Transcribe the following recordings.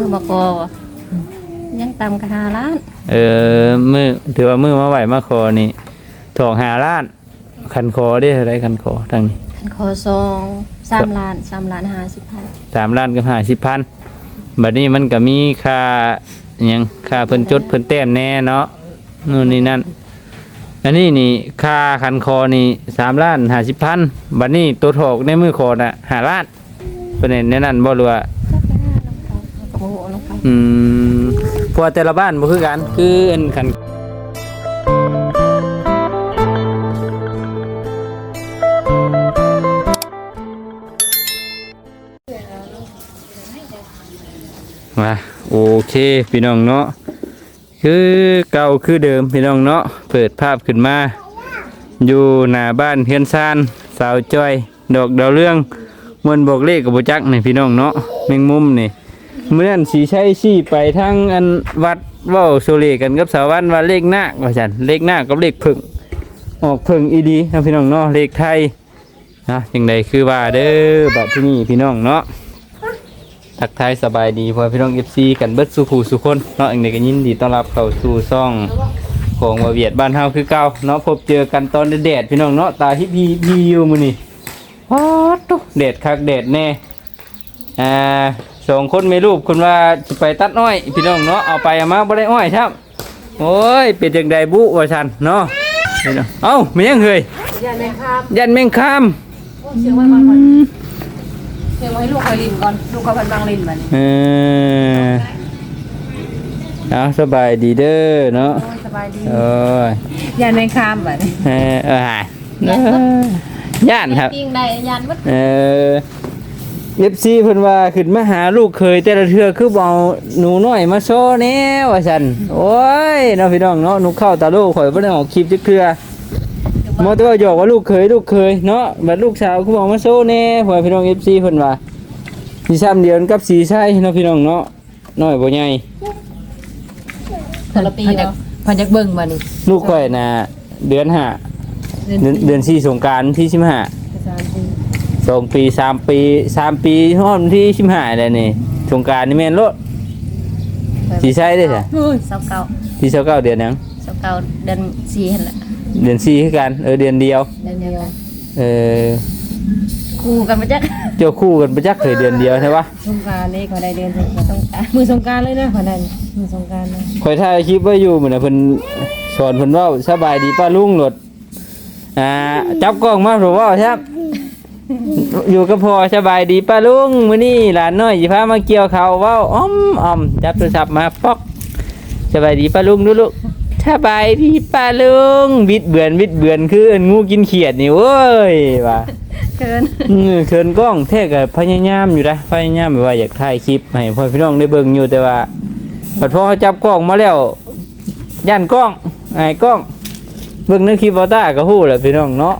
มือบอกกยังต่ำกว่าห้าล้านเออมือถือว่ามือมาไหวมาคอนี่ถองหาล้าน คันคอได้เท่าไรคันคอทางนี้คันคอซองสามล้านสามล้านห้าสิบพันสามล้านกับห้าสิบพันบัดนี้มันก็มีค่าอิหยังค่าเพิ่นจดเพิ่นแต้มแน่เนาะนู่นนี่นั่นอันนี้นี่ค่าคันคอนี่สามล้านห้าสิบพันบัดนี้ตัวถอกในมือคอน่ะห้าล้านเป็นเห็นในนั้นบ่รู้ว่า โอ้โหน้องเขาอืมเพราะว่าแต่ละบ้านบ่คือกัน คืออันคันมาโอเค พี่น้องเนาะคือเก่าคือเดิมพี่น้องเนาะเปิดภาพขึ้นมา อยู่หน้าบ้านเฮือนซานสาวจ้อย ดอกดาวเรื่องมวนบอกเลขกับบุจักนี่พี่น้องเนาะแมงมุมนี่ เมื่อนั้นสีใช้ชี้ไปทางอันวัดเว้าโซเลกันกับสาวันว่าเลขหน้าว่าจันเลขหน้ากับเลขพึ่งออกพึ่งอีดีนะพี่น้องเนาะเลขไทยนะอย่างใดคือว่าเด้อบัดที่นี่พี่น้องเนาะทักทายสบายดีพอพี่น้องเอฟซีกันเบิดสุขูสุคนเนาะอย่างใดก็ยินดีต้อนรับเข้าสู่ซ่องของวาเวียดบ้านเฮาคือเก่าเนาะพบเจอกันตอนแดดพี่น้องเนาะตาที่พีพีอยู่มื้อนี้ฮอดตุ๊แดดคักแดดแน่อ่า สองคนไม่รูปคนว่าจะไปตัดอ้อย พี่น้องเนาะเอาไปเอามาบ่ได้อ้อยครับโอ้ยเป็นจังไดบุว่าชันเนาะพี่น้องเอ้าไม่ยังเฮยยันแมงคามยันแมงคามเชื่อไว้ก่อนก่อนเชื่อไว้ลูกคอยลินก่อนลูกเขาพันบางลินมันเออเอาสบายดีเด้อเนาะสบายดีโอ้ยยันแมงคามแบบนี้เออเออหายเออย่านครับปิ้งได้ยันวัดเออ เอฟซีเพิ่นว่าขึ้นมาหาลูกเคยแต่ละเทื่อคือบ่เอาหนูน้อยมาโชว์แน่ว่าซั่นโอ้ยเนาะพี่น้องเนาะหนูเข้าตาลูกข่อยบ่ได้ออกคลิปจักเทื่อมอตัวาหยอกว่าลูกเคยลูกเคยเนาะบัดลูกสาวเขาบอกมาโซ่แน่พ่อพี่น้องเอฟซีเพิ่นว่าสีซ้ำเดียวกันกับสีใช่เนาะพี่น้องเนาะน้อยบ่ใหญ่แต่ละปีเนาะพันจักเบิ่งมานี่ลูกข่อยน่ะเดือนห้าเดือนเดือนสี่สงกรารที่สิบห้าสามปี สองปีสามปีสามปีฮอดวันที่สิบห้าเลยนี่สงกรารนี่แม่นโลดสีใช่ได้จ้ะเสาเก่าที่เช้าเก้าเดือนหยังเสาเก่าเดือนสี่เห็นละเดือนสี่คือกันเออเดือนเดียว เดือนเดียวเออคู่กันมาจ้ะเจ้าคู่กันไปจักเคยเดือนเดียวใช่ปะสงกรารนี่เขาได้เดือนสงกรารมือสงกรารเลยนะเขาได้มือสงกรารนะข่อยถ่ายคลิปไว้อยู่เหมือนน่ะเพิ่นสอนเพิ่นเว้าสบายดีป้าลุงโหลดอ่าจับกล้องมาผมว่าครับ อยู่กับพ่อสบายดีป้าลุงมื้อนี้หลานน้อยสิพามาเกี่ยวข้าวเว้าอ้อมอ้อมจับโทรศัพท์มาป๊อกสบายดีป้าลุงดูลูกสบายดีป้าลุงบิดเบือนบิดเบือนคืออันงูกินเขียดนี่เว้ยว่าเกินอืมเขินกล้องแท้ก็พยายามอยู่นะพยายามแบบว่าอยากถ่ายคลิปให้พ่อพี่น้องได้เบิ่งอยู่แต่ว่าพอพอเขาจับกล้องมาแล้วย่านกล้องไอ้กล้องเบิ่งในคลิปบอต้าก็ฮู้แหละพี่น้องเนาะ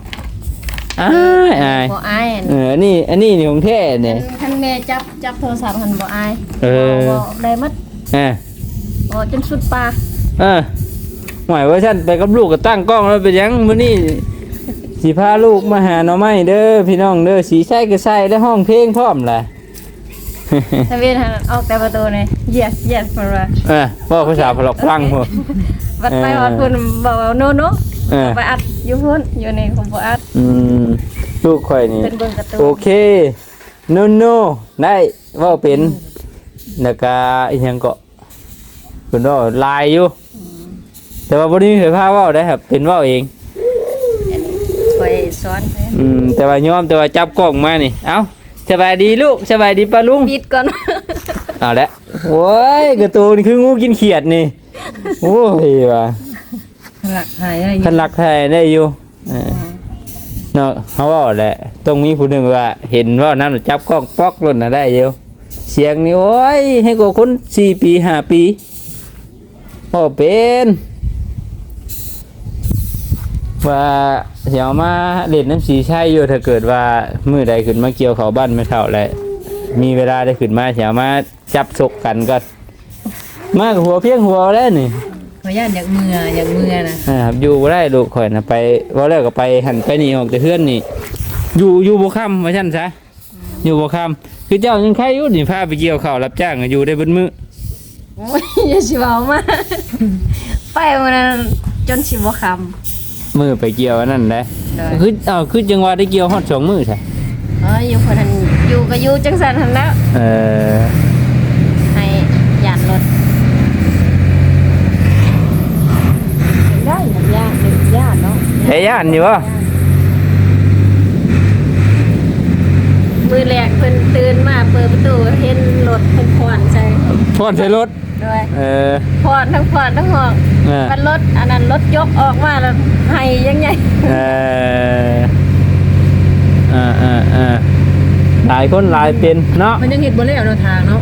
อ้ายอายบ่อายเอออันนี้อันนี้นี่ของแท้เนี่ย ท่านแม่จับจับโทรศัพท์หันบ่อายเออ บ่ได้มัดเออบ่จนสุดปลาเออหมายว่าฉันไปกับลูกก็ตั้งกล้องแล้วเป็นหยังมื้อนี้สิพาลูกมาหาหน่อไม้เด้อพี่น้องเด้อสีใส่ก็ใส่และห้องเพลงพร้อมแหละทะเบียนหันออกแต่ประตูนี่ yes yes เพิ่นว่าเออว่าภาษาพลอกพลังพวกวัดไปเออวัดเพิ่นบอกว่าโนโนเออ ไปอัด อยู่เพิ่นอยู่ในคอมบ่อัดอืมลูกข่อยนี่เป็นเบิ่งการ์ตูโอนเคโนโนได้เว่าเป็นแล้วก็อีหยังก็เป็นว่าลายอยู่ แต่ว่าบ่ได้มีเผยภาพเว้าได้ครับเป็นเว้าเอง คอยสอนเพิ่นอืมแต่ว่ายอมแต่ว่าจับกล้องมานี่ เอ้าสบายดีลูกสบายดีป้าลุง ปิดก่อน เอาละโอ้ยการะตูนคืองูกินเขียดนี่ โอ้ยว่ะ หลักหายอะไรคันรักแท้ได้อยู่เออเนาะเขาเว่าแหละต้องมีผู้หนึ่งว่า เห็นว่านั่นจับกล้องป๊อกรถน่ะได้อยู่เสียงนี่โอ้ยให้กว่าคนสี่ปีห้าปีพอเป็นว่าเดี๋ยวมาเล่นน้ำสีใช่อยู่ถ้าเกิดว่ามือใดขึ้นมาเกี่ยวเขาบ้านไม่เท่าไรมีเวลาได้ขึ้นมาเดี๋ยวมาจับศกกันก็ มากบหัวเพียงหัวแล้วนี่ ขออนุญาตอยากมืออยากมือนะอ่าครับอยู่บ่ได้ลูกข่อยนะไปว่าแล้วก็ไปหันไปนี่ออกแต่เพื่อนนี่ อยู่อยู่บ่ค่ำว่าซั่นซะอยู่บ่ค่ำคือเจ้ายังใครอยู่นี่พาไปเกี่ยวข้าวรับจ้างก็อยู่ได้เบิดมื้อโอ้ยอย่าสิเว้ามาไปวันนั้นจนสิบ่คำมื้อไปเกี่ยวอันนั้นได้ได้ คือเอ้าคือจังว่าได้เกี่ยวฮอดสองมื้อใช่เอออยู่คนนั้นอยู่ก็อยู่จังซั่นหั่นแล้วเออ ให้ยานรถ ได้ยากเป็นยาก เนาะเฮ้ยย่านอยู่บ่มือแรกเพิ่นตื่นมาเปิดประตูเห็นรถเพิ่นพรใส่พอนใส่รถ ด้วยเออพรทั้งพรทั้งห้องเออมันรถอันนั้นรถยกออกมาแล้วให้ยังไงเอออ่าอ่าอ่าหลายคนหลายเป็นเนาะมันยังเห็ดบ่แล้วเนาะทางเนาะ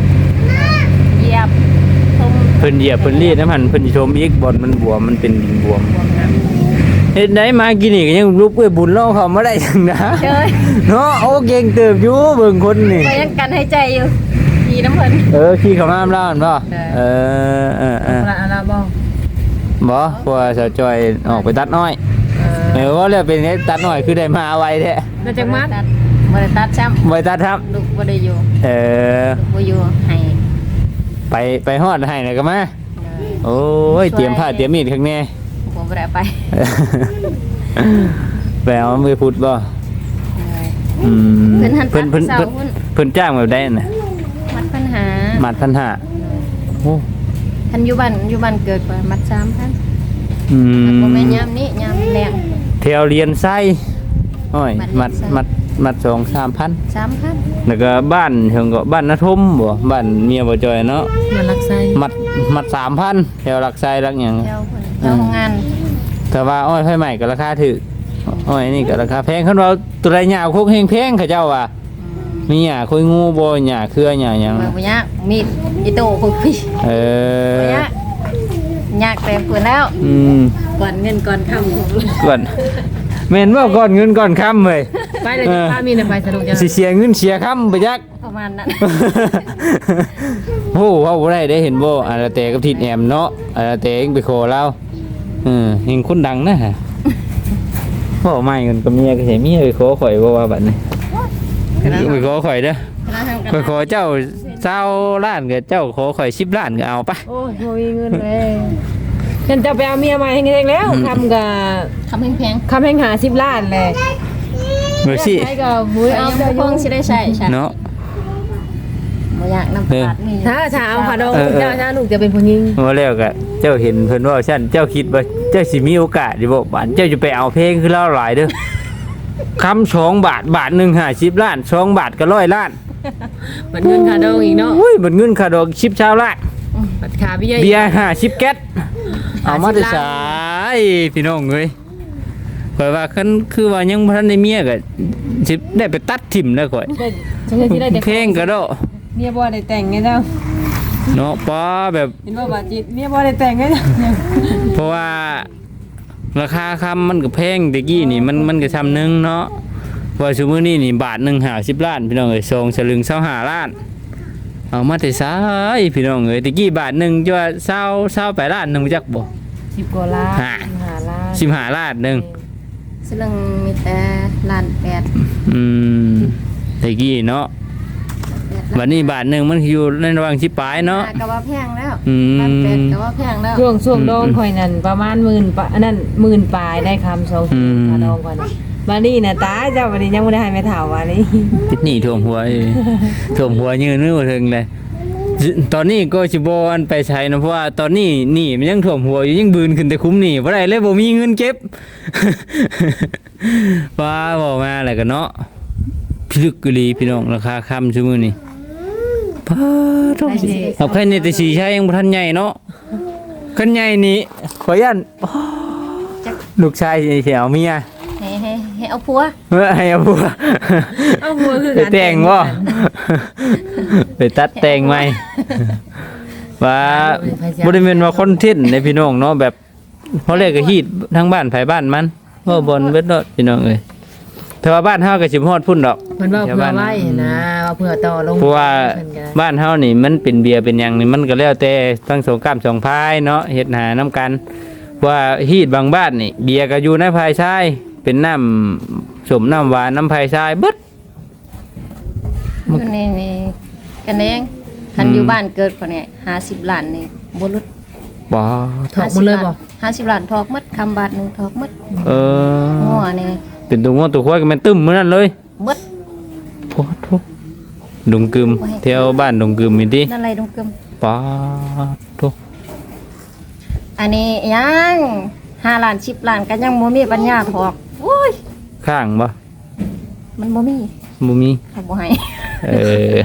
เหยียบทมเพิ่นเหยียบเพิ่นรีดน้ำหันเพิ่นสิชมอีกบอลมันบวมมันเป็นดินบวม เฮ็ดได้มากินนี่ก็ยังรูปเอ้ยบุญเล่าเขามาได้จังนะเจยเนาะโอ้เก่งเติบอยู่เบิ่งคนนี่ ก็ยังกันให้ใจอยู่ขี่น้ำเพิ่น เออขี่เข้ามาน้ำร้านบ่ได้เออเออเออละอะไรบ้างบ่เพราะว่าสาวจอยออกไปตัดน้อย เออเออว่าแล้วเป็นไงตัดน้อยคือได้มาไวแท้น่าจะมัดตัดบ่ได้ตัดซ้ไวตัดครับำลูกบ่ได้อยู่เออ ลูกบ่อยู่ให้ไปไปฮอดให้น่ะก็มาโอ้ย เตรียมผ้าเตรียมมีดข้างแน่ผม บ่ได้ไปไปเอามือพุดบ่อืมเพิ่นหันเพิ่นเพิ่นตัดเสาเพิ่นหุ้นเพิ่นจ้างแบบได้น่ะมัดปัญหามัดพันห้าโอ้ทันอยู่บ้านอยู่บ้านเกิดไปมัด3,000อืมบ่แม่นยามนี้ยามแรงแถวเรียนไส้โอ้ยมัมัดดไส้มัดมัดสองสามพัน3,000แล้วก็บ้านเพิ่นก็บ้านนาทมบ่บ้านเมียบ่จอยเนาะมันรักไส้มัดมัดสามพันแถวหลักไส้หลักหยังแถวเพิ่นแถวโรงงาน แต่ว่าอ้อยไฟใหม่ก็ราคาถูกอ้อยนี่ก็ราคาแพงคันว่าตัวใดหญ้าโคกแฮงแพงเขาเจ้าว่ามีหญ้าคุยงูบ่หญ้าเครือหญ้าหยังมาบ่ยากมีดอีโต้คุกพี่เออบ่ยากยากแต่เพิ่นแล้วอืมก่อนเงินก่อนคำของก่อนแม่นว่าก่อนเงินก่อนค่ำเว้ยไปเลยจะพามีนไปสนุกจังสิเสียเงินเสียค่ำไปยักประมาณนั้นโอ้เว้าบ่ได้ได้เห็นบ่อาราเตกับทิดแอมเนาะอาราเตเองไปขอเรา เออเห็นคนดังนะฮะพ่อไม่กันกับเมียก็ใช่เมียไปขอข่อยบ่ว่าบัดนี้ไปขอข่อยเด้อไปขอเจ้าเจ้าล้านกับเจ้าขอข่อย10ล้านก็เอาไปโอ้ยบ่มีเงินเลยฉันจะไปเอาเมียใหม่ให้เองแล้วทำกับทำแพงคำแห่งหาสิบล้านเลยเมื่อสิใช้กับบุ้ๆยเอาเอาไปไปคงสิได้ใช้ใช่เนาะ บ่อยากนำปาดมีถ้าชาเอาขาดองเออเออเจ้าชาลูกจะเป็นผู้หญิงว่าแล้วก็เจ้าเห็นเพิ่นว่าฉันเจ้าคิดว่าเจ้าสิมีโอกาสอยู่บ่บานเจ้าจะไปเอาเพลงคือเล่าหลายเด้อคำสองบาทบาทหนึ่งห้าสิบล้านสองบาทก็ร้อยล้านเหมือนเงินขาดองอีกเนาะอุ้ยมันเงินค่าดอกชิบชาวล้านบัตรขาพี่ใหญ่เบียร์ห้าสิบแก๊สเอามาแต่50สายพี่น้องเอ้ยข่อยว่าคันคือว่ายังบ่ทันได้เมียก็สิได้ไปตัดทิ่มแล้วข่อยได้ฉันจะได้แต่เพลงก็ดอก เมียบ่ได้แต่งไงเจ้าเนาะป้าแบบ เห็นว่าบาดจิตเมียบ่ได้แต่งไงเจ้าเพราะว่าราคาคำมันก็แพงแตะกี้นี่มันมันก็ซ้ำหนึงเนาะว่าซุมื้อนี้นี่บาทหนึง50ล้านพี่น้องเอ้ยสองสลึง25ล้าน เอามาแต่ซ้ายพี่น้องเอ้ยตะกี้บาทหนึงจะว่า20 20ไปล้านหนึงรู้จักบ่สิบกว่าล้านฮะหาล้าน15ล้านหนึงสลึงมีแต่ล้านแปดอืมตะกี้เนาะ แปดบัดนี้บาทหนึงมันอยู่ในระหว่างสิปลายเนาะก็ว่าแพงแล้วอืมล้านแปดก็ว่าแพงแล้วช่วงช่วงดองข่อยนั่นประมาณหมื่นปะอันนั้นหมื่นปลายได้คำสองอืมขาดองก่อนนะมานี่น่ะตาเจ้าวันนี้ยังไม่ได้ให้แม่ถาววันนี้ติดหนี้ท่วมหัวเอ้ยท่วมหัวยืนนึกว่าถึงเลยตอนนี้ก็สิบ่อันไปใช้นะเพราะว่าตอนนี้หนี่มันยังท่วมหัวอยู่ยังบืนขึ้นแต่คุ้มหนี่บ่ได้เลยบ่มีเงินเก็บว่าบอกมาแล้วก็เนาะพิลึกกะลีพี่น้องราคาค่ำซุมื้อนี้ พาทองเอาแค่นี้แต่สีใช้ยังบ่ทันใหญ่เนาะคันใหญ่นี่ขอยันลูกชายสิเอาเมียให้ให้ให้เอาผัวเมื่อให้เอาผัวเอาหัวคือไปการแต่งบ่ไปตัดแต่งไหมว่าบ่ได้แม่นว่าคอนเทนต์ในพี่น้องเนาะแบบเพราะแรกก็ฮีดทั้งบ้านไผบ้านมันว่าบนเบิดเนาะพี่น้องเอ้ย แต่ว่าบ้านเฮาก็สิบ่ฮอดพุ่นดอกเหมือนว่าเพื่อไว้นะว่าเพื่อต่อลงเพราะว่าเพิ่นก็บ้านเฮานี่มันเป็นเบียร์เป็นหยังนี่มันก็แล้วแต่ทั้งสองกรรมสองพายเนาะเฮ็ดหาน้กันว่าฮีดบางบ้านนี่เบียร์ก็อยู่ในภายชายเป็นน้ำสมน้ำหวานน้ำภายชายเบิดอยู่ในนี่กันเองคันอยู่บ้านเกิดคนเนี่ย50ล้านนี่บ่หลุดบ่ถอกหมดเลยบ่50ล้านทอกหมดคำบาทหนึงทอกหมดเออ หัวนี่ เป็นตัวงัวตัวควายก็แม่นตึ้มมื้อนั้นเลยหมดโพดโพดดงกึมแถวบ้านดงกึมนี่ตินั่นอะไรดงกึมป๊าดโตอันนี้ยัง5ล้าน10ล้านก็ยังบ่มีปัญญาทอกโอ้ยข้างบ่มันบ่มีบ่มีเขาบ่ให้เออ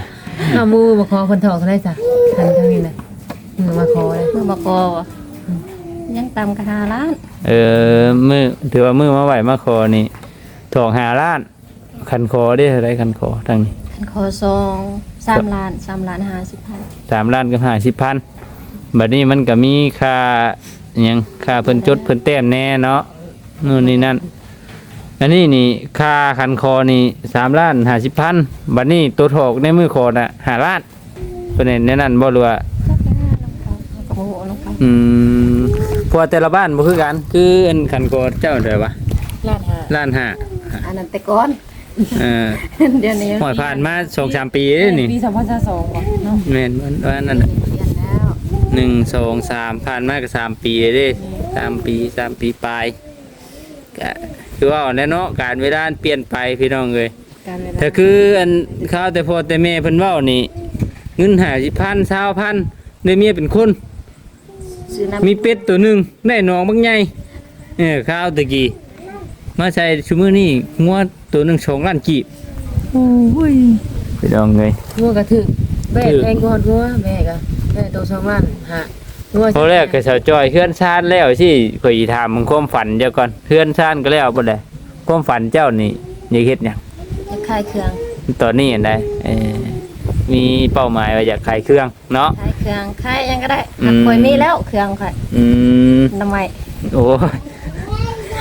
เอามือมาขอคนถอกเท่าได้จ้ะทันเท่านี้นะมือมาขอเลยมือบ่กอยังต่ำกว่า5ล้าน เออมือถือว่ามือมาไหวมาคอนี่ ถอกหาล้าน คันคอได้เท่าไรคันคอทางนี้คันขอซอง3ล้าน3ล้าน50พันสามล้านกับห้าสิบพันบัดนี้มันก็มีค่าอิหยังค่าเพิ่นจดเพิ่นแต้มแน่เนาะนู่นนี่นั่นอันนี้นี่ค่าคันคอนี่สามล้านห้าสิบพันบัดนี้ตัวถอกในมือคอน่ะห้าล้านเป็นในนั้นบ่รู้ว่าก็บ่ฮู้น้องเขาอืมเพราะว่าแต่ละบ้านบ่คือกัน คืออันคันคอเจ้าเด้อวะลาดหาล้านห้า อันนั้นแต่ก่อนเออเดี๋ยวนี้หอยผ่านมาสองสามปีเด้นี่ปี2022บ่เนาะแม่นว่านั่นน่ะเรียนแล้วหนึ่งสองสามผ่านมาก็สามปีเลยเด้สามปีสามปีปลายก็คือว่าแน่เนาะการเวลาเปลี่ยนไปพี่น้องเลยการเวลาถ้าคืออันข้าวแต่พ่อแต่แม่เพิ่นเว้านี่เงินหาสิพันเช้าพันได้เมียเป็นคน ซื้อน้ำมีเป็ดตัวหนึ่งได้หนองบางใหญ่เออข้าวตะกี้ มาใส่ชุมือนี่งัวตัวหนึ่งสองล้านกีบโอ้ยพี่น้องเลยงัวก็ถึกแม่ถึกแพงกว่างัวแม่ก็แม่โตสองล้านหางัวพอแรกก็สาวจอยเพื่อนชาติแล้วสิข่อยถามมึงความฝันเจ้าก่อนเพื่อนชาติก็แล้วบ่ได้ความฝันเจ้านี่อยากเฮ็ดหยังจะขายเครื่องตอนนี้อันใดเอ่อมีเป้าหมายว่าอยากขายเครื่องเนาะขายเครื่องขายหยังก็ได้อืมคอยมีแล้วเครื่องค่ะอืมทำไมโอ้ย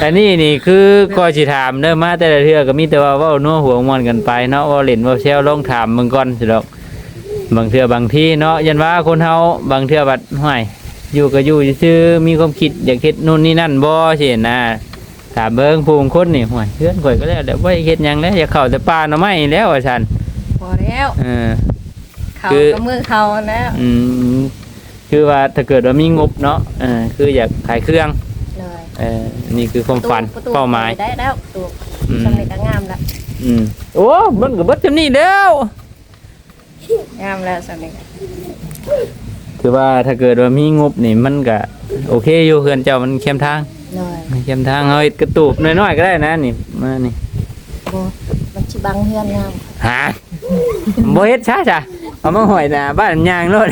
อันนี้นี่คือก็สิถามเด้อมาแต่ละเทื่อก็มีแต่ว่าเว้านัวหัวมวนกันไปเนาะเว่าเล่นเว่าแซวลองถามมึงก่อนสิดอกบางเทื่อบางที่เนาะยันว่าคนเฮาบางเทื่อบัดห้วยอยู่ก็อยู่ซื่อๆมีความคิดอยากเฮ็ดนู่นนี่นั่นบ่สินะถามเบิ่งผู้บางคนนี่ห้วยเพื่อนข่อยก็แล้วเดี๋ยวบ่เฮ็ดหยังแล้วอยากเข้าแต่ป่าหน่อไม้แล้วว่าซั่นพอแล้วเออเขาคือกับมือเขาแล้วอืมคือว่าถ้าเกิดว่ามีงบเนาะเออคืออยากขายเครื่อง เลยเออนี่คือความฝันประตูเป้าหมาย ได้แล้วตัวอืมสำเร็จก็งามแล้วอืมโอ้มันก็เบิดจำนี้แล้วงามแล้วสำเร็จคือว่าถ้าเกิดว่ามีงบนี่มันก็โอเคอยู่เพื่อนเจ้ามันเข้มทางเลยเข้มทางเฮาเฮ็ดกระตูบน้อยๆก็ได้นะนี่มานี่โบมันชิบังเฮือนงามหาบ่เฮ็ดช้าจ้ะเอามาห้อยหน้าบ้านยางโลด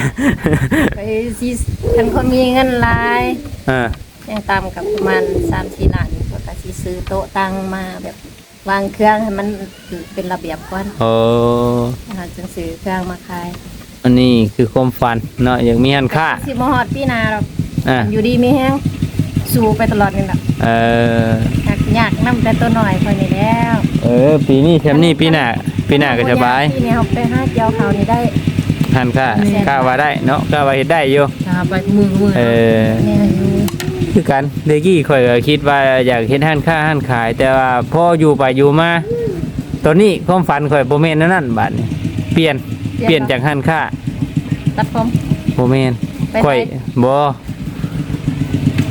ไปสิคันคนมีเงินหลายเออ ยังตามกับประมาณสามสี่ล้านก็ก็สิซื้อโต๊ะตั้งมาแบบวางเครื่องให้มันเป็นระเบียบก่อนโอ้เราจึงซื้อเครื่องมาขายอันนี้คือความฝันเนาะอยากมีหันค่าสิมหอดพี่นาเราอะอยู่ดีมีแห้งสู้ไปตลอดนี่แหละเอออยากอยากนํแต่ตัวหน่อยคนนี้แล้ว เออ ปีนี้แชมป์นี่ปีหน้าปีหน้าก็สบายปีนี้เขาไปห้าเจียวเขานี่ได้หันค่าค่าว่าได้เนาะค่าว่าเฮ็ดได้อยู่ถ้าไปมือมือเออเนี่ยอยู่ คือกันเดกี้ข่อยก็คิดว่าอยากเฮ็ดห้านค้าห้านขาย แต่ว่าพออยู่ไปอยู่มาตอนนี้ความฝันข่อยบ่แม่นแนวนั้นบัดนี้เปลี่ยนเปลี่ยนจากห้านค้าตัดผมบ่แม่นไปข่อยไหนบ่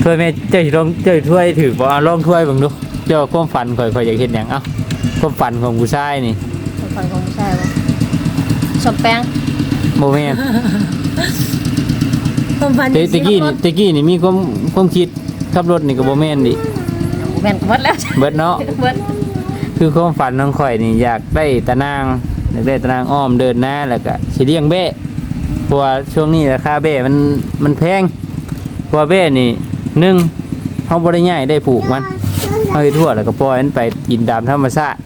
ถ้วยแม่เจ้าสิลองเจ้าถ้วยถือบ่เอาลองถ้วยเบิ่งดูเจ้าความฝันข่อยข่อยอยากเฮ็ดหยังเอ้าความฝันของผู้ชายนี่ฟังของผู้ชายวะสมแปงบ่แม่นความฝันแต่ตะกี้นี่ตะกี้นี่มีความ ความคิดขับรถนี่ก็บ่แม่นดิแม่นก็หมดแล้วเบิดเนาะเบิดคือความฝันของข่อยนี่อยากได้ตะนางอยากได้ตะนางอ้อมเดินหน้าแล้วก็สิเลี้ยงเบ้เพราะว่าช่วงนี้ราคาเบ้มันมันแพงเพราะว่าเบ้นี่หนึ่งเฮาบ่ได้ง่ายได้ปลูกมันเฮาเฮ็ดทั่วแล้วก็ปล่อยมันไปกินตามธรรมชาติ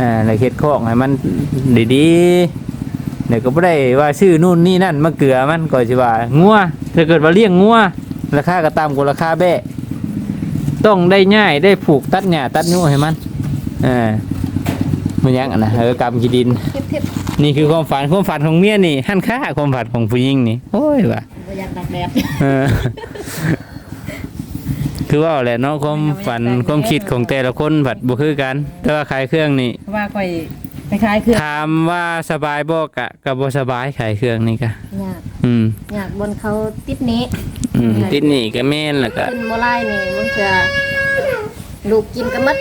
อ่าแล้วเฮ็ดคอกให้มันดีๆเดี๋ยวก็บ่ได้ว่าชื่อนู่นนี่นั่นมาเกลือมันก็สิว่างัวถ้าเกิดว่าเลี้ยงงัว ราคาก็ต่ำกว่าราคาเบ้ต้องได้ง่ายได้ผูกตัดหญ้าตัดยุให้มันเออมันยังอะนะเออกำกีดินเทียบเทียบนี่คือความฝันความฝันของเมียนี่หันค่าความฝันของผู้หญิงนี่โอ้ยว่ะบ่อยากดักแดดเออคือว่าแหละเนาะความฝันความคิดของแต่ละคนผัดบ่คือกัน แต่ว่าขายเครื่องนี่เพราะว่าข่อยไปขายเครื่องถามว่าสบายบ่กะก็บ่สบายขายเครื่องนี่กะอยากอืมอยากบนเขาติดหนี้อืมติดหนี่ก็แม่นแล้วก็ขึ้นโมไล่นี่มันจะลูกกินกันหมัด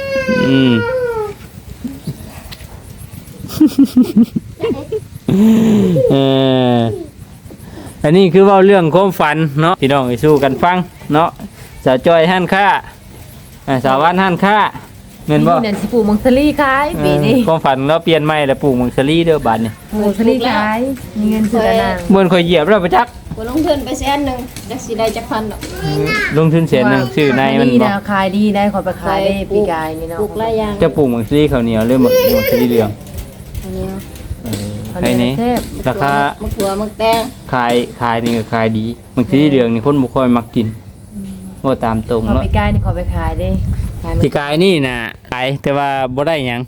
อืมเอออันนี้คือเว่าเรื่องความฝันเนาะพี่น้องไปสู้กันฟังเนาะสาวจอยหันค่าอ่าสาววันหันค่าเงินบ่ปีเนี่ยสิปลูกมังสลีขายปีนี้เออความฝันเราเปลี่ยนใหม่แล้วปลูกมังสลีเด้อบัดนี่มังสลีขายมีเงินซื้อตะนาง เมื่อค่อยเหยียบแล้วประจักษ์ กูลงทุนไปแสนหนึ่งจักสิได้จักพันดอกลงทุนเสียหนึงชื่อในมันดีบ่นะขายดีได้ขอไปขายได้ปีกายนี่เนาะปลูกหลายอย่างจะปลูกมังสลีข้าวเหนียวหรือมังมังสลีเหลืองอันนี้เออเขาไอ้เรียนี้กเทพราคา มะเขือมะแตงขายขายนี่ก็ขายดีบางทีเดืองนี่คนบ่ค่อยมักกินว่าตามตรงขอเนาะปีกายนี่ขอไปขายได้ขายที่กายนี่น่ะขายแต่ว่าบ่ได้หยัง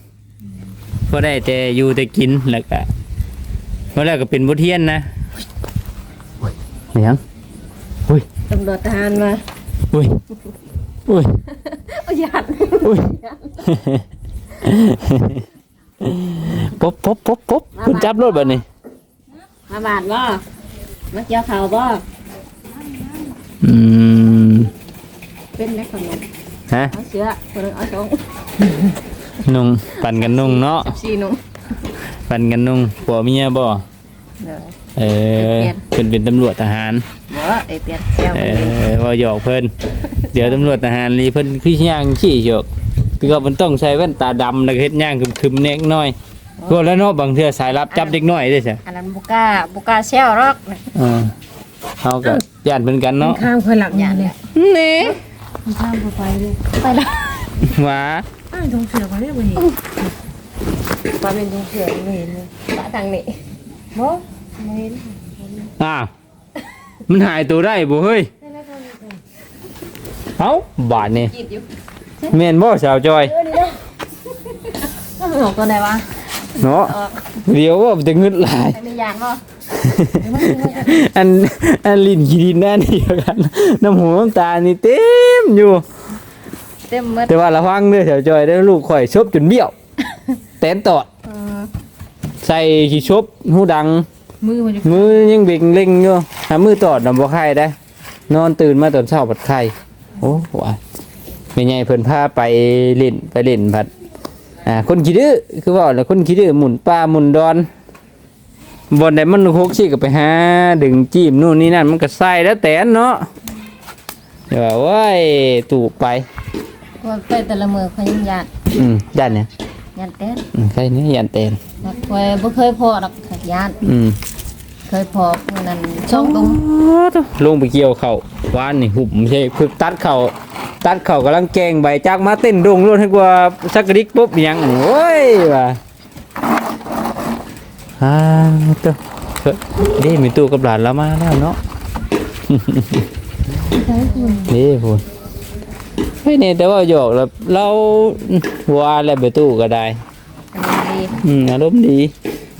บ่ได้แต่อยู่แต่กินแล้วก็บ่แล้วก็เป็นบทเรียนนะโอ้ยไม่หยังอุ้ยตำรวจทหารมาอุ้ยอุ้ยโอ้ยยัดอุ้ยป๊บป๊บป๊บป๊บคุณจับรถบัดนี้มาบาทบ่มาเกี่ยวเขาวบ่อืมเป็นได้ขนมฮะเอาเสือคนหนึงเอาสองนุ่งปั่นกันนุ่งเนาะสี่หนุ่มปั่นกันนุ่งผัวเมียบ่ เด้อเออเป็นเป็นตำรวจทหารบ่ไอ้เปลี่ยนแก้วเออว่าหยอกเพิ่นเดี๋ยวตำรวจทหารนี่เพิ่นคือย่างขี้หยอกคือก็มันต้องใช้แว่นตาดำแล้วก็เฮ็ดย่างคึมๆเน็กน้อยก็แล้วเนาะบางเทื่อสายลับจับเด็กน้อยได้ใช่อันนั้นบุกล้าบุกล้าแซวหรอกเออเฮาก็ย่านเพิ่นกันเนาะข้ามเคยหลักอย่างเลยนี่ข้ามไปเลยไปละหว่าอ้าวทงเสือมาได้บ่เห็นปลาเป็นทงเสือไม่เห็นเลยปะทางนี้ บ่ไม่เห็นอ้าวมันหายตัวได้บ่เฮ้ยเอ้าบาดนี่กรีดอยู่แม่นบ่สาวจอยก็หอกตัวไหนวะเนาะออกเดี๋ยวว่าจะงึดหลายอันนี้ยานบ่อันอันลิ้นขี้ดินแน่นี่เดียวกันน้ำหูน้ำตานี่เต็มอยู่เต็มหมดแต่ว่าระวังเด้อแถวจอยได้อลูกข่อยชบจนเบี้ยวแตนตอดเออ ใส่ขี้ชบหูดัง มือมันจะมือยังเบ่งเล่งอยู่หามือตอดนำบ่ไข่ได้ นอนตื่นมาตอนเช้าผัดไข่โอ้ว่าแม่ใหญ่เพิ่นพาไปเล่นไปเล่นผัดอ่าคนขี้ดื้อคือว่าแล้วคนขี้ดื้อหมุนป่าหมุนดอนบนใดมันหกสิก็ไปหาดึงจิ้มนู่นนี่นั่นมันก็ใส่แล้วแตนเนาะเดี๋ยวว่าโอ้ยตู่ไป ว่าไปแต่ละมือเขายังยานอืมด้านเนี่ย ยานเต้นอืมใครเนี่ยยันเตนนักคอยบ่เคยพอดอกยานอืมเคยพอมื้อนั้นช่องตรงลงไปเกี่ยวเขาวานนี่หุบไม่ใช่คือตัดเขาตัดเขากำลังแกงใบจากมาเต้นดงรถให้กว่าสักกระดิกปุ๊บอิหยังโอ้ยว่ะอ่าตัวเฮ้ยนี่มีตู้กับหลานแล้วมาแล้วเนาะนี่พูด เฮ้ยเนี่ยแต่ว่าหยอกแล้วเราว่าแล้วไปตู้ก็ได้ดีอืมอารมณ์ดี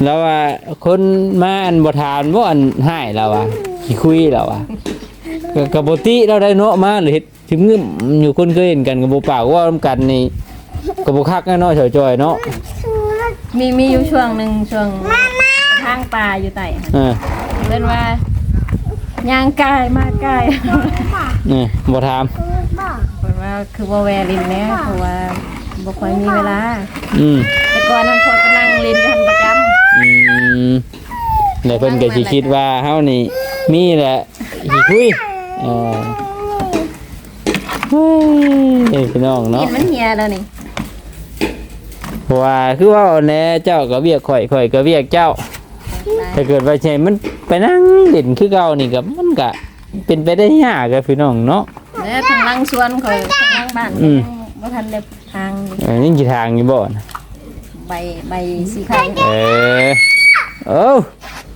แล้วว่าคนมาอันบ่ทานบ่อันให้เราอะขี้คุยเราอะก็กับบติเราได้เนาะมาหรือเฮ็ดถึงงึมอยู่คนเคยเห็นกันกับบ่ปากว่าร่วมกันนี่ก็บ่คักแน่เนาะเฉยจอยเนาะมีมีอยู่ช่วงหนึงช่วงทางป่าอยู่ใต้หั่นเออเล่นว่าย่างกายมากกายเออบ่ถาม เพิ่นว่าคือบ่แวลินแหน่เพราะว่าบ่ค่อยมีเวลา อืมแต่ก่อนนั้นคอยไปนั่งเล่นอยู่หันประจำอืมแล้วเพิ่นก็สิคิดว่าเฮานี่มีแหละขี้คุยเออเฮ้ยพี่น้องกิเนาะนมันเหียแล้วนี่เพราะว่าคือว่าแหน่เจ้าก็เวียกข่อยข่อยก็เวียกเจ้า ถ้าเกิดว่าใช่มันไปนั่งเด่นคือเก่านี่ก็มันก็เป็นไปได้ยากกับพี่น้องเนาะ แล้วทางหลังสวนคอยทางหลังบ้านอืม บ่ทันได้ทางเออนี่กี่ทางอยู่บ่นะใบใบสีไข่เออโอ้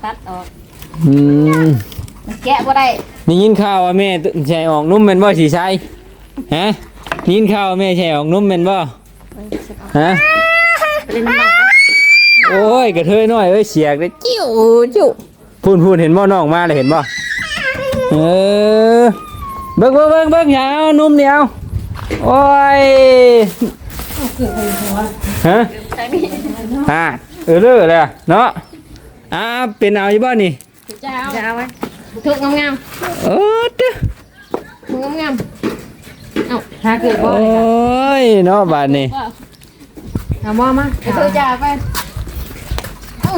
ตัดออกอืมมันแกะบ่ได้นี่ยินข่าวว่าแม่ใช่ออกนุ่มเป็นบ่สีใช่ฮะนี่ยินข่าวว่าแม่ใช่ออกนุ่มเป็นบ่ฮะเล่นน้ำปะโอ้ยกระเทยน้อยเอ้ยเสียกเลยจิ้วจิ้วพูนพูนเห็นบ่น้องมาเลยเห็นบ่เออเบิ่งเบิ่งเบิ่งเบิ่งอย่าเอานุ่มเดียว โอ้ยฮะใช่มีฮะเออเลอเลยอะเนาะอ่าเป็นเอาอยู่บ้านนี่จะเอาจะเอาไว้ถูกงามเออเด้อๆถูกงามๆเอาถ้าเกิดโอบ่้ยเนาะบ้านนี่ว่าเอาหม้อมาเดี๋ยวเธอจะไปเอ้า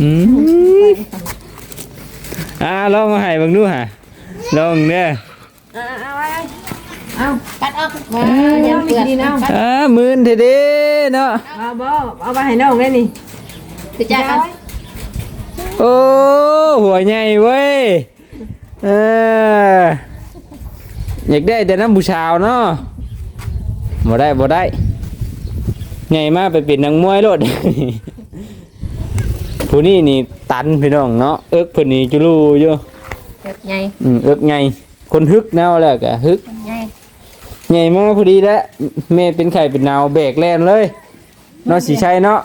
อืมอ่าลองมาให้เบิ่งดูฮะลองเด้อ เอาเอาไว้เอากัดออกมาเอายังเปลือกดีๆนะอ่าหมื่นเท่เด้เนาะเอาบ่เอาไปให้น้องได้นี่คือจะกันโอ้หัวใหญ่เว้ยเอออยากได้แต่น้ำบูชาวเนาะบ่ได้บ่ได้ใหญ่มากไปเป็นนังมวยโลดผู้นี้นี่ตันพี่น้องเนาะเอิกเพิ่นนี่จุลูอยู่เกิดไงอืมเอิกใหญ่คนฮึกแนวแล้วก็ฮึกไง ใหญ่มากพอดีแล้วแม่เป็นไข่เป็นนาวแบกแล่นเลยเนาะสีชัยเนาะ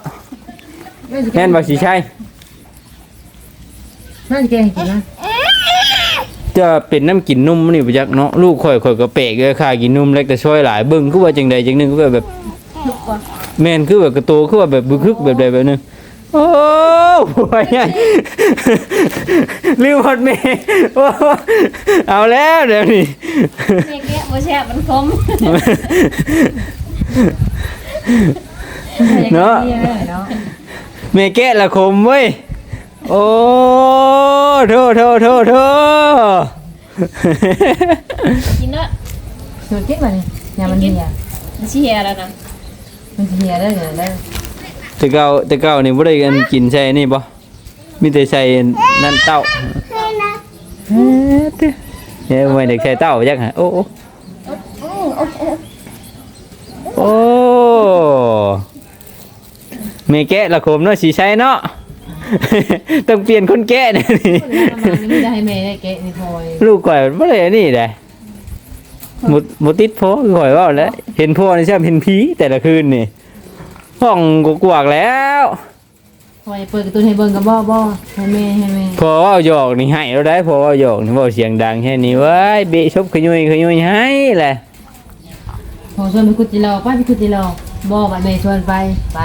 แม่นบ่สีชัยน่าจะแกงกินนะจะเป็นน้ำกินนุ่มนี่ประจักเนาะลูกข่อยข่อยก็แปลกเลยค่ะกินนุ่มเล็กแต่ช่วยหลายเบิ่งคือว่าจังใดจังหนึงคือว่าแบบแม่นคือแบบกระโตคือว่าแบบบึกคึกแบบใดแบบหนึง โอ้หัวใหญ่ลืมหมดแม่โอ้เอาแล้วเดี๋ยวนี้แม่แกะบ่แช่บมันคมเนาะนี่เลยเนาะแม่แกะละคมเว้ยโอ้โทโทโทโทกินเนาะสูตรคิดมานี่อย่ามันเหี่ยมันสิเหี่ยแล้วนะมันสิเหี่ยได้อเดี๋ยวได้อ แต่เก่าแต่เก่านี่บ่ได้กันกินใช่นี่บ่มีแต่ใส่นั่นเต้าเฮ้ยเด้อเฮ้ยไม่ได้ใส่เต้าจักฮะโอ้โอ้โอ้แม่แกะละคมเนาะสิใช่เนาะต้องเปลี่ยนคนแกะเนี่ยนี่คนงานมานี่ได้ให้แม่ได้แกะนี่พอยลูกก่อยมันบ่ได้อันนี่แหละหมดหมดติดโพคือข่อยเว่าแล้วเห็นพ่อนี่ใช่เห็นผีแต่ละคืนนี่ ห้องกวกๆแล้วพอยเปิดการะตูนให้เบิ่งกับบ่บ่ให้แม่ให้แม่พอเว่าหยอกนี่ให้เราได้พอเว่าหยอกนี่เว่าเสียงดังแค่นี้เว้ยเบะชบขยุยขยุยให้แหละพอชวนไปคุดจิเราไปไปคุดจิเราบ่บัดแม่ชวนไปไป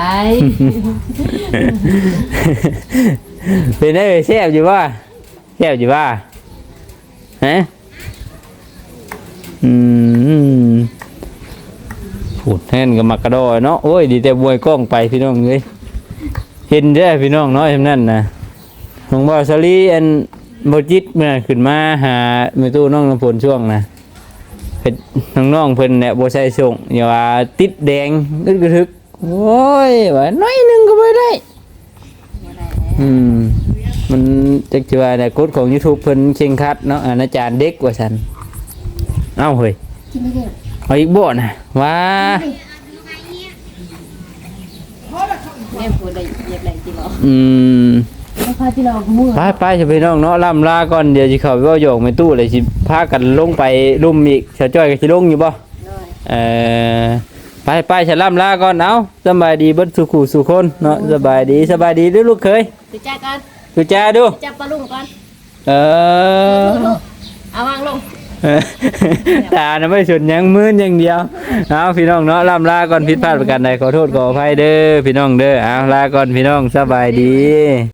เป็นได้แซ่บอยู่ว่าแซ่บอยู่ว่าฮะอืม พูดแทนกับมักกระดอยเนาะโอ้ยดีแต่บวยกล้องไปพี่น้องเลยเห็นได้พี่น้องเนาะเห็นนั่นนะหลวงบ่าวสลีอันบจิตเมื่อขึ้นมาหาแม่ตู้น้องน้ำฝนช่วงนะเพิ่นน้องเพิ่นเนี่ยบ่ใส่ส่งอย่าว่าติดแดงอึดกระทึกโอ้ยว่าน้อยหนึงก็บ่ได้ อืมมันจักจะว่าเนี่กฎของ YouTube เพิ่นเข่งคัดเนาะอาจารย์เด็กกว่าซั่นเอ้าเฮ้ย เด้อเอาอีกบ่น่ะว้าแม่พูดได้เหยียบได้จริงเหรออืมไปพาจิเราขมือไปไปจะไปน้องเนาะล่ำลาก่อนเดี๋ยวสิเข้าไปเว้าหยอกในตู้เลยสิพากันลงไปลุ่มอีกเสาจ้อยก็สิลงอยู่บ่น้อยเอ่อไปไปฉันล่ำลาก่อนเอาสบายดีเบิดสุขุสุคนเนาะสบายดีสบายดีเด้วยลูกเคยคือจ้ากันดูจ้าดูจับปลาลุงก่อนเออเอาวางลงเออ ตาน่ะไม่สนยังมือนอย่างเดียวเอาพี่น้องเนาะล่ำลาก่อนผิดพลาดประการใดขอโทษขออภัยเด้อพี่น้องเด้อเอาลาก่อนพี่น้องสบายดี